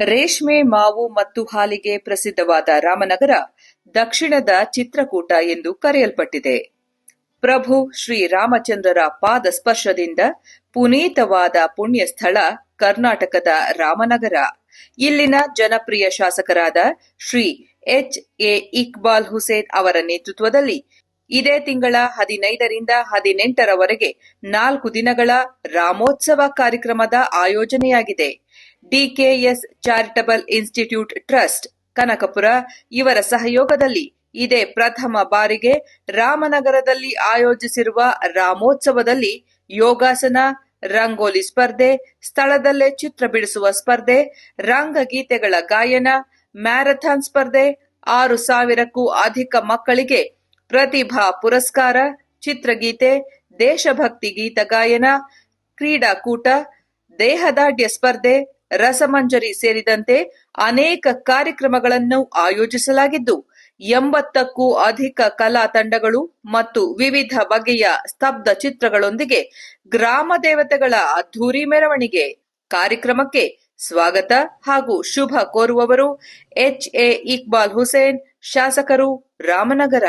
ರೇಷ್ಮೆ, ಮಾವು ಮತ್ತು ಹಾಲಿಗೆ ಪ್ರಸಿದ್ಧವಾದ ರಾಮನಗರ ದಕ್ಷಿಣದ ಚಿತ್ರಕೂಟ ಎಂದು ಕರೆಯಲ್ಪಟ್ಟಿದೆ. ಪ್ರಭು ಶ್ರೀರಾಮಚಂದ್ರರ ಪಾದ ಸ್ಪರ್ಶದಿಂದ ಪುನೀತವಾದ ಪುಣ್ಯ ಸ್ಥಳ ಕರ್ನಾಟಕದ ರಾಮನಗರ. ಇಲ್ಲಿನ ಜನಪ್ರಿಯ ಶಾಸಕರಾದ ಶ್ರೀ ಎಚ್. ಎ. ಇಕ್ಬಾಲ್ ಹುಸೇನ್ ಅವರ ನೇತೃತ್ವದಲ್ಲಿ ಇದೇ ತಿಂಗಳ ಹದಿನೈದರಿಂದ ಹದಿನೆಂಟರವರೆಗೆ ನಾಲ್ಕು ದಿನಗಳ ರಾಮೋತ್ಸವ ಕಾರ್ಯಕ್ರಮದ ಆಯೋಜನೆಯಾಗಿದೆ. DKS charitable institute trust, Kanakapura. ಇವರ ಸಹಯೋಗದಲ್ಲಿ ಇದೇ ಪ್ರಥಮ ಬಾರಿಗೆ ರಾಮನಗರದಲ್ಲಿ ಆಯೋಜಿಸಿರುವ ರಾಮೋತ್ಸವದಲ್ಲಿ ಯೋಗಾಸನ, ರಂಗೋಲಿ ಸ್ಪರ್ಧೆ, ಸ್ಥಳದಲ್ಲೇ ಚಿತ್ರ ಬಿಡಿಸುವ ಸ್ಪರ್ಧೆ, ರಂಗಗೀತೆಗಳ ಗಾಯನ, ಮ್ಯಾರಥಾನ್ ಸ್ಪರ್ಧೆ, ಆರು ಸಾವಿರಕ್ಕೂ ಅಧಿಕ ಮಕ್ಕಳಿಗೆ ಪ್ರತಿಭಾ ಪುರಸ್ಕಾರ, ಚಿತ್ರಗೀತೆ, ದೇಶಭಕ್ತಿ ಗೀತ ಗಾಯನ, ಕ್ರೀಡಾಕೂಟ ದೇಹದಾಢ್ಯ ಸ್ಪರ್ಧೆ ರಸಮಂಜರಿ ಸೇರಿದಂತೆ ಅನೇಕ ಕಾರ್ಯಕ್ರಮಗಳನ್ನು ಆಯೋಜಿಸಲಾಗಿದ್ದು, ಎಂಬತ್ತಕ್ಕೂ ಅಧಿಕ ಕಲಾ ತಂಡಗಳು ಮತ್ತು ವಿವಿಧ ಬಗೆಯ ಸ್ತಬ್ಧ ಚಿತ್ರಗಳೊಂದಿಗೆ ಗ್ರಾಮ ದೇವತೆಗಳ ಅದ್ಧೂರಿ ಮೆರವಣಿಗೆ ಕಾರ್ಯಕ್ರಮಕ್ಕೆ ಸ್ವಾಗತ ಹಾಗೂ ಶುಭ ಕೋರುವವರು ಎಚ್ ಎ ಇಕ್ಬಾಲ್ ಹುಸೇನ್, ಶಾಸಕರು ರಾಮನಗರ.